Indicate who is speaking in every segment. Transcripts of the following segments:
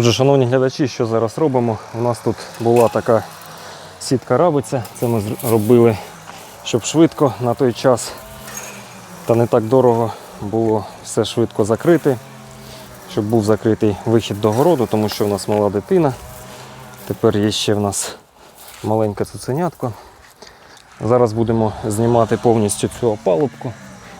Speaker 1: Отже, шановні глядачі, що зараз робимо? У нас тут була така сітка рабиця. Це ми зробили, щоб швидко на той час та не так дорого було все швидко закрити, щоб був закритий вихід до городу, тому що у нас мала дитина. Тепер є ще в нас маленьке цуценятко. Зараз будемо знімати повністю цю опалубку,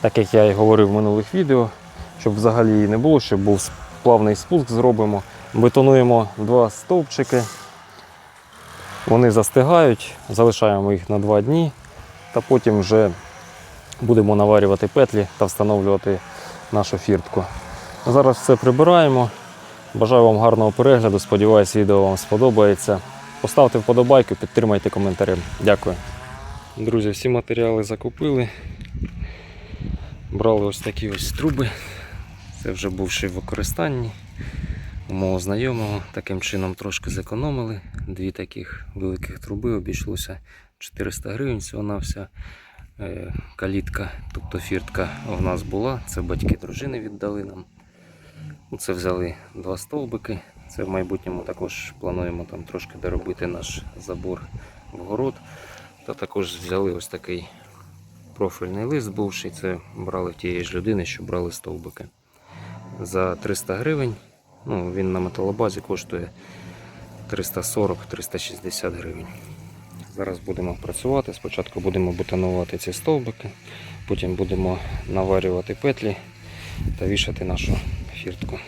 Speaker 1: так як я і говорив в минулих відео, щоб взагалі її не було, щоб був плавний спуск зробимо. Бетонуємо два стовпчики, вони застигають, залишаємо їх на два дні та потім вже будемо наварювати петлі та встановлювати нашу фіртку. Зараз все прибираємо. Бажаю вам гарного перегляду. Сподіваюсь, відео вам сподобається. Поставте вподобайку, підтримайте коментарем. Дякую. Друзі, всі матеріали закупили. Брали ось такі ось труби. Це вже бувши в використанні мого знайомого. Таким чином трошки зекономили. Дві таких великих труби обійшлося 400 гривень. Всього на вся е, калітка, тобто фіртка в нас була. Це батьки дружини віддали нам. Це взяли два стовбики. Це в майбутньому також плануємо там трошки доробити наш забор в город. Та також взяли ось такий профільний лист бувший. Це брали в тієї ж людини, що брали стовбики. За 300 гривень. Ну, він на металобазі коштує 340-360 гривень. Зараз будемо працювати. Спочатку будемо бетонувати ці стовбики, потім будемо наварювати петлі та вішати нашу фіртку.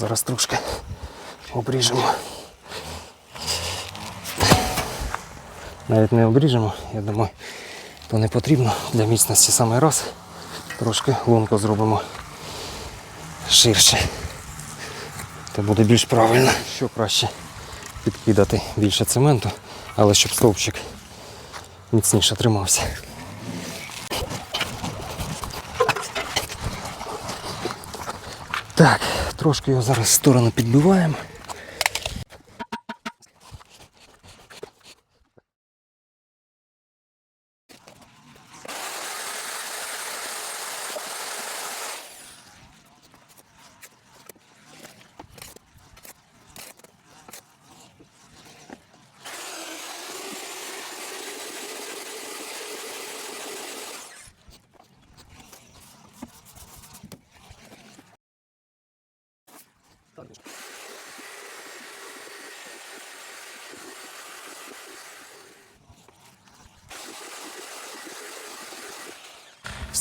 Speaker 1: Зараз трошки обріжемо. Навіть не обріжемо, я думаю, то не потрібно для міцності саме раз. Трошки лунку зробимо ширше. Це буде більш правильно. Що краще підкидати більше цементу, але щоб стовпчик міцніше тримався. Так, трошки його зараз в сторону підбиваємо.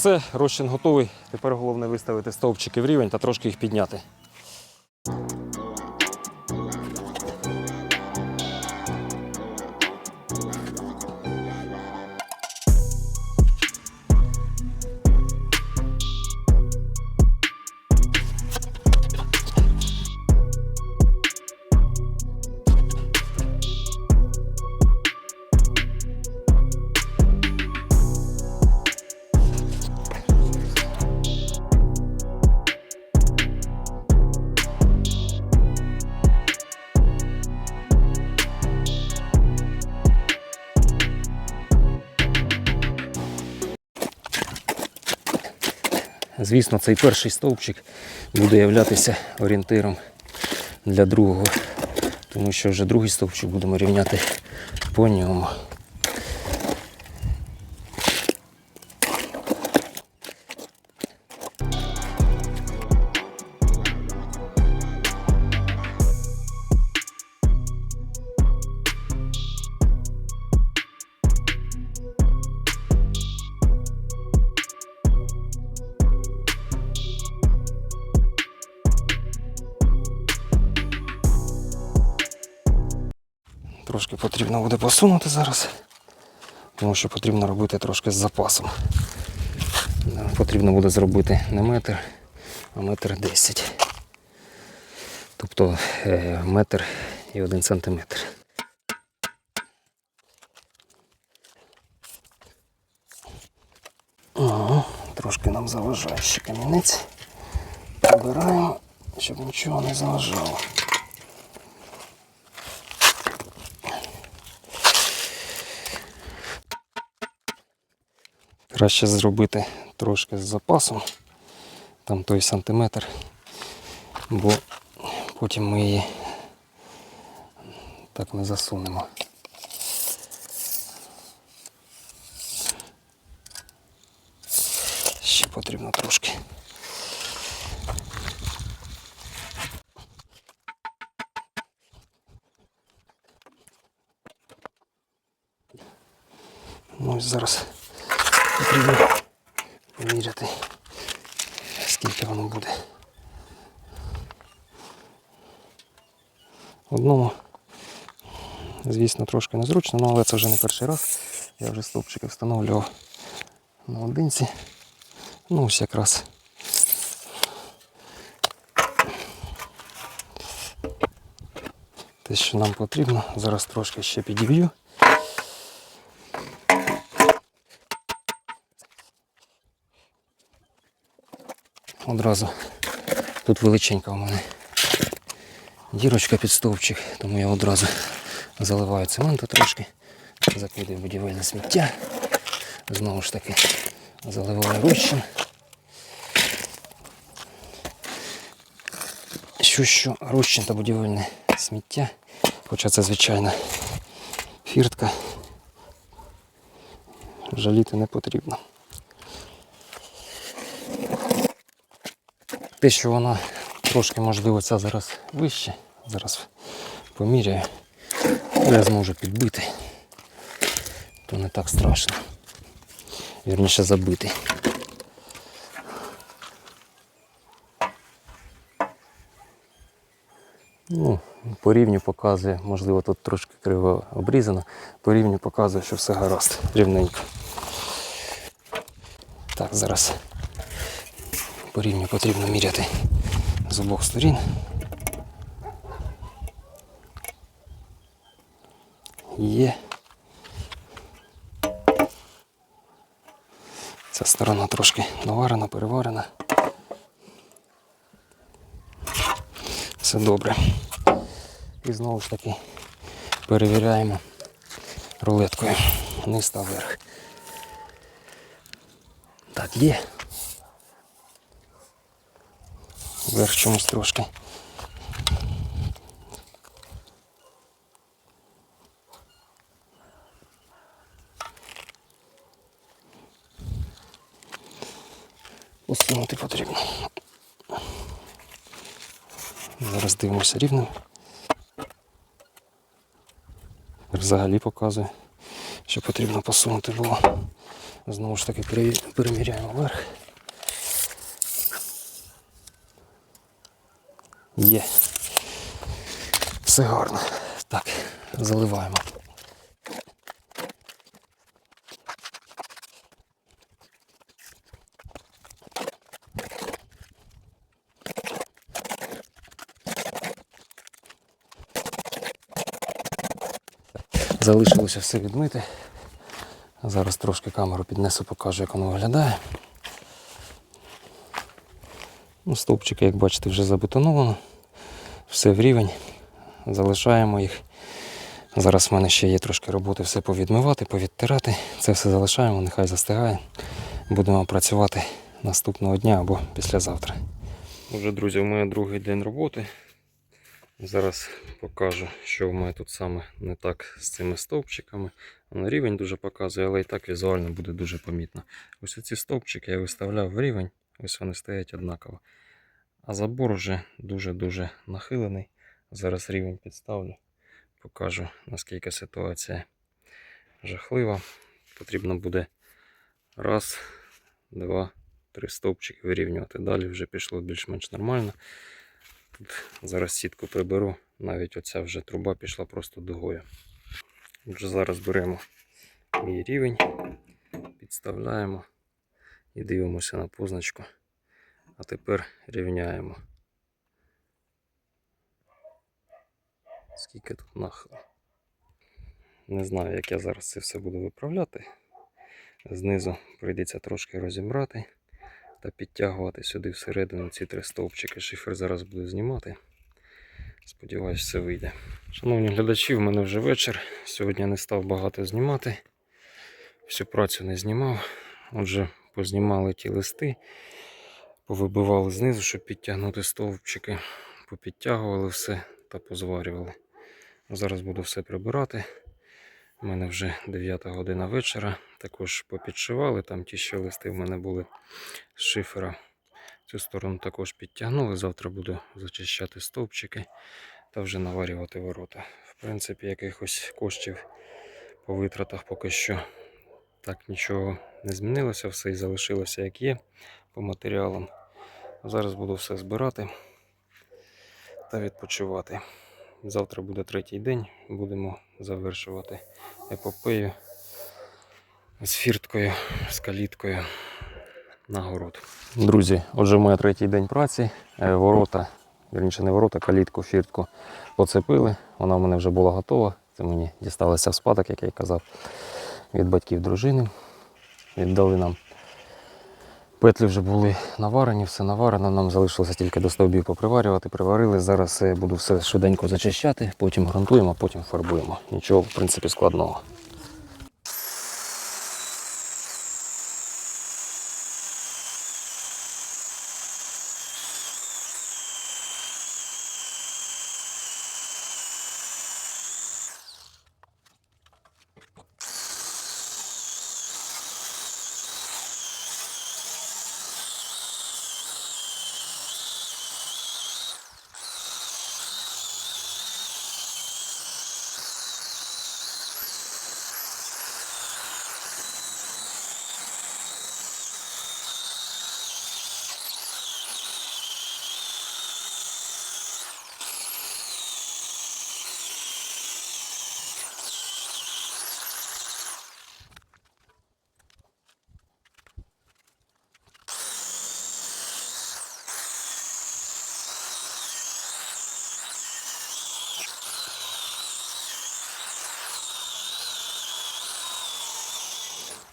Speaker 1: Все, розчин готовий. Тепер головне виставити стовпчики в рівень та трошки їх підняти. Звісно, цей перший стовпчик буде являтися орієнтиром для другого, тому що вже другий стовпчик будемо рівняти по ньому. Потрібно зараз, тому що потрібно робити трошки з запасом. Потрібно буде зробити не метр, а метр десять. Тобто е, метр і один сантиметр. Ага, трошки нам заважає ще камінець. Прибираємо, щоб нічого не заважало. Краще зробити трошки з запасом, там той сантиметр, бо потім ми її так не засунемо. Ще потрібно трошки. Ну і зараз потрібно поміряти, скільки воно буде. Одному, звісно, трошки незручно, ну, але це вже не перший раз. Я вже стовпчики встановлював на одинці. Ну, ось якраз. Те, що нам потрібно, зараз трошки ще підіб'ю. Одразу тут величенька у мене дірочка під стовпчик, тому я одразу заливаю цементу трошки, закидаю будівельне сміття. Знову ж таки заливаю розчин. Що що розчин та будівельне сміття, хоча це звичайна фіртка, жаліти не потрібно. Те, що вона трошки, можливо, ця зараз вище, зараз поміряю, я зможу підбити, то не так страшно. Вірніше забити. Ну, по рівню показує, можливо, тут трошки криво обрізано, по рівню показує, що все гаразд, рівненько. Так, зараз по рівню потрібно міряти з обох сторін. Є. Ця сторона трошки наварена, переварена. Все добре. І знову ж таки перевіряємо рулеткою вниз та вверх. Так, є. Вверх чомусь трошки. Посунути потрібно. Зараз дивимося рівним. Взагалі показує, що потрібно посунути було Знову ж таки пере- переміряємо вверх. Є. Все гарно. Так, заливаємо. Залишилося все відмити. Зараз трошки камеру піднесу, покажу, як воно виглядає. Ну, стовпчики, як бачите, вже забетоновано. Все в рівень. Залишаємо їх. Зараз в мене ще є трошки роботи все повідмивати, повідтирати. Це все залишаємо, нехай застигає. Будемо працювати наступного дня або післязавтра. Уже, друзі, у мене другий день роботи. Зараз покажу, що в мене тут саме не так з цими стовпчиками. Воно рівень дуже показує, але і так візуально буде дуже помітно. Ось ці стовпчики я виставляв в рівень, ось вони стоять однаково. А забор вже дуже-дуже нахилений. Зараз рівень підставлю, покажу, наскільки ситуація жахлива. Потрібно буде раз, два, три стовпчики вирівнювати. Далі вже пішло більш-менш нормально. Тут зараз сітку приберу, навіть оця вже труба пішла просто дугою. Отже, зараз беремо мій рівень, підставляємо і дивимося на позначку. А тепер рівняємо. Скільки тут нахило. Не знаю, як я зараз це все буду виправляти. Знизу прийдеться трошки розібрати та підтягувати сюди всередину ці три стовпчики. Шифер зараз буду знімати. Сподіваюсь, все вийде. Шановні глядачі, в мене вже вечір. Сьогодні не став багато знімати. Всю працю не знімав. Отже, познімали ті листи, повибивали знизу, щоб підтягнути стовпчики, попідтягували все та позварювали. Зараз буду все прибирати. У мене вже 9 година вечора. Також попідшивали. Там ті ще листи в мене були з шифера. Цю сторону також підтягнули. Завтра буду зачищати стовпчики та вже наварювати ворота. В принципі, якихось коштів по витратах поки що так нічого не змінилося, все і залишилося як є по матеріалам. Зараз буду все збирати та відпочивати. Завтра буде третій день, будемо завершувати епопею з фірткою, з каліткою на город. Друзі, отже, моя третій день праці. Е, Ворота, вірніше не ворота, калітку, фіртку поцепили. Вона в мене вже була готова. Це мені дісталося в спадок, як я й казав, від батьків дружини. Віддали нам. Петлі вже були наварені, все наварено. Нам залишилося тільки до стовбів поприварювати, приварили. Зараз я буду все швиденько зачищати, потім грунтуємо, потім фарбуємо. Нічого, в принципі, складного.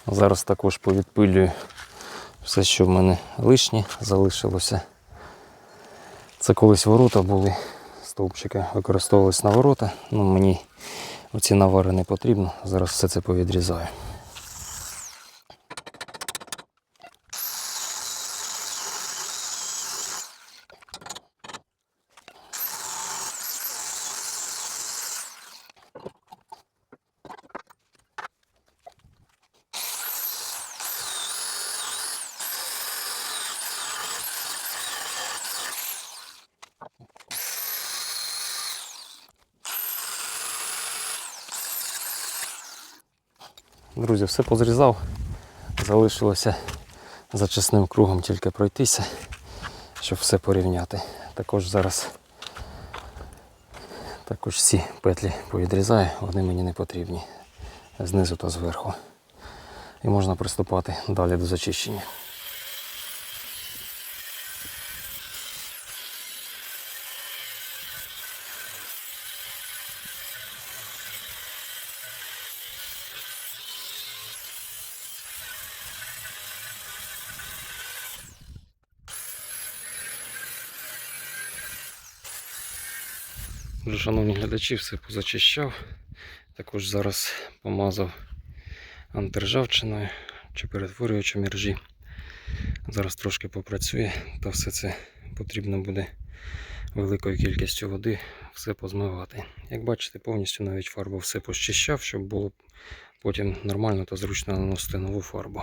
Speaker 1: Зараз також повідпилюю все, що в мене лишнє залишилося. Це колись ворота були, стовпчики використовувались на ворота. Ну, мені оці навари не потрібно. Зараз все це повідрізаю. Друзі, все позрізав. залишилося зачисним кругом тільки пройтися, щоб все порівняти. Також зараз також всі петлі повідрізаю, вони мені не потрібні знизу та зверху. І можна приступати далі до зачищення. Дуже, шановні глядачі, все позачищав. Також зараз помазав антиржавчиною чи перетворюючим іржі. Зараз трошки попрацює, та все це потрібно буде великою кількістю води все позмивати. Як бачите, повністю навіть фарбу все пощищав, щоб було потім нормально та зручно наносити нову фарбу.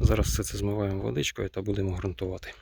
Speaker 1: Зараз все це змиваємо водичкою та будемо ґрунтувати.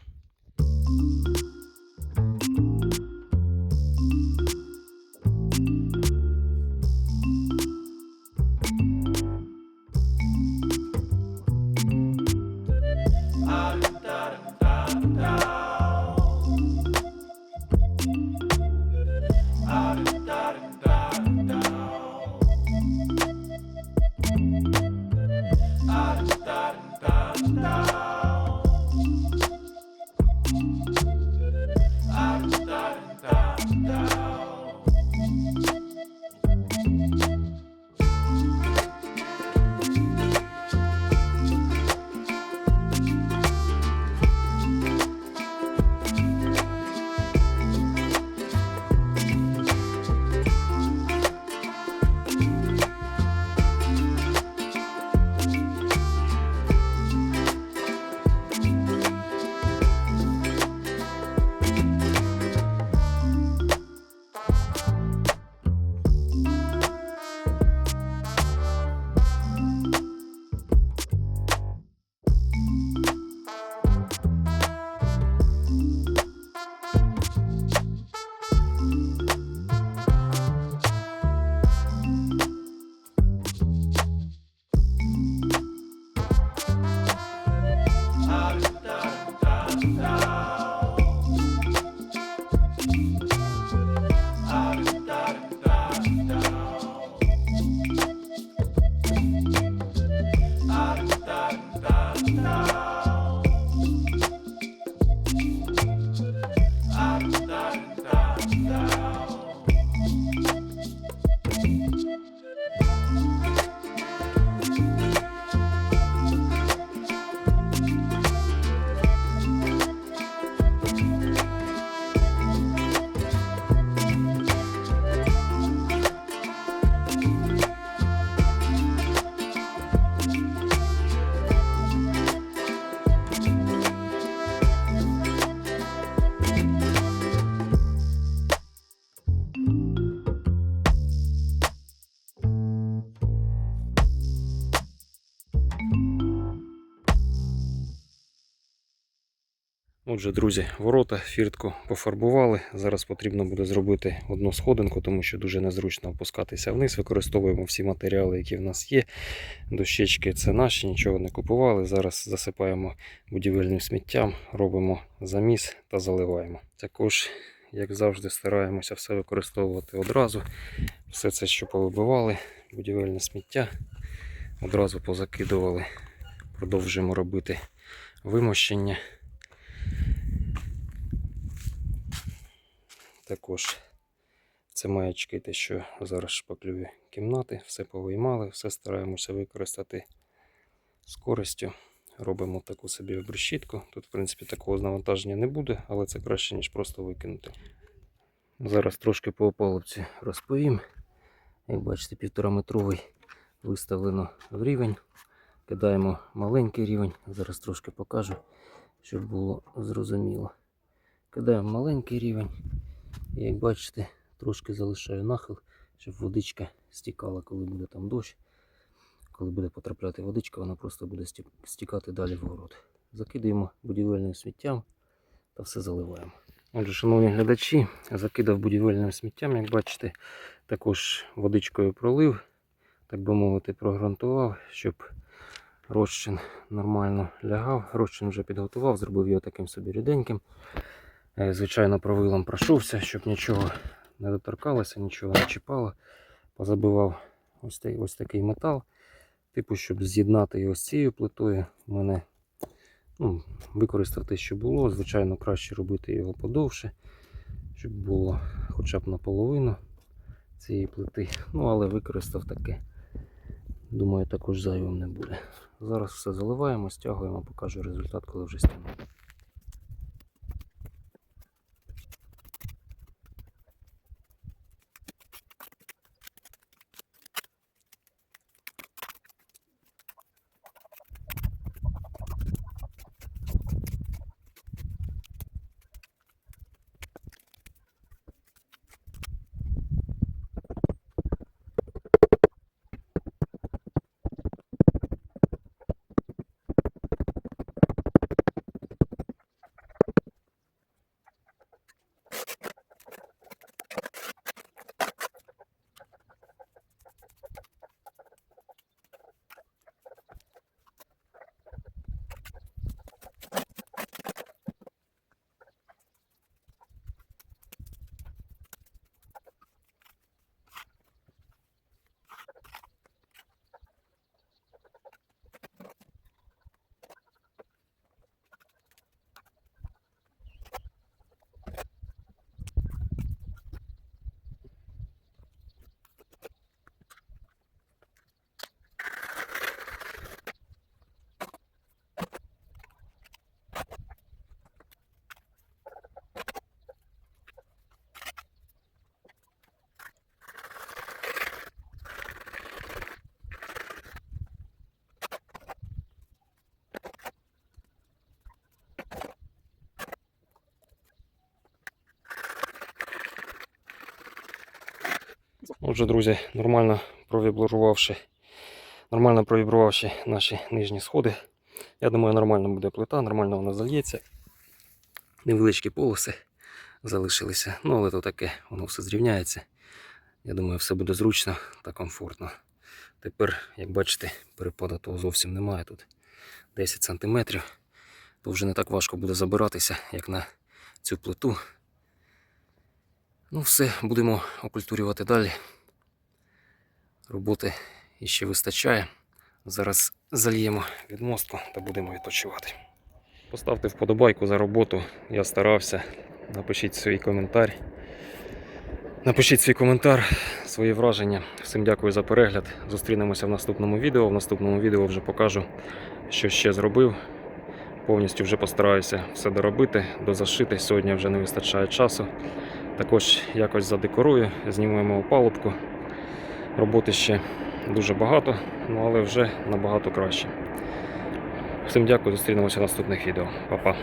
Speaker 1: Отже, друзі, ворота, фіртку пофарбували. Зараз потрібно буде зробити одну сходинку, тому що дуже незручно опускатися вниз. Використовуємо всі матеріали, які в нас є. Дощечки це наші, нічого не купували. Зараз засипаємо будівельним сміттям, робимо заміс та заливаємо. Також, як завжди, стараємося все використовувати одразу. Все це, що повибивали, будівельне сміття, одразу позакидували. Продовжуємо робити вимощення. Також це маячки, те, що зараз шпаклює кімнати, все повиймали, все стараємося використати з користю. Робимо таку собі обрешітку. Тут, в принципі, такого навантаження не буде, але це краще, ніж просто викинути. Зараз трошки по опалубці розповім. Як бачите, півтораметровий виставлено в рівень. Кидаємо маленький рівень. Зараз трошки покажу, щоб було зрозуміло. Кидаємо маленький рівень. Як бачите, трошки залишаю нахил, щоб водичка стікала, коли буде там дощ. Коли буде потрапляти водичка, вона просто буде стікати далі в город. Закидаємо будівельним сміттям та все заливаємо. Отже, шановні глядачі, закидав будівельним сміттям, як бачите, також водичкою пролив, так би мовити, прогрунтував, щоб Розчин нормально лягав. Розчин вже підготував, зробив його таким собі ріденьким. Е, Звичайно, правилом пройшовся, щоб нічого не доторкалося, нічого не чіпало. Позабивав ось, цей- ось такий метал. Типу, щоб з'єднати його з цією плитою. У мене ну, використав те, що було. Звичайно, краще робити його подовше, щоб було хоча б наполовину цієї плити. Ну, але використав таке. Думаю, також зайвим не буде. Зараз все заливаємо, стягуємо, покажу результат, коли вже стягнемо. Отже, друзі, нормально провібрувавши, нормально провібрувавши наші нижні сходи. Я думаю, нормально буде плита, нормально вона зальється. Невеличкі полоси залишилися. Ну, але то таке, воно все зрівняється. Я думаю, все буде зручно та комфортно. Тепер, як бачите, перепаду того зовсім немає тут 10 см. То вже не так важко буде забиратися, як на цю плиту. Ну, все, будемо окультурювати далі. Роботи іще вистачає. Зараз зальємо відмостку та будемо відпочивати. Поставте вподобайку за роботу. Я старався. Напишіть свій коментар. Напишіть свій коментар, свої враження. Всім дякую за перегляд. Зустрінемося в наступному відео. В наступному відео вже покажу, що ще зробив. Повністю вже постараюся все доробити, дозашити. Сьогодні вже не вистачає часу. Також якось задекорую, знімаємо опалубку. Роботи ще дуже багато, ну але вже набагато краще. Всім дякую, зустрінемося в наступних відео. Па-па.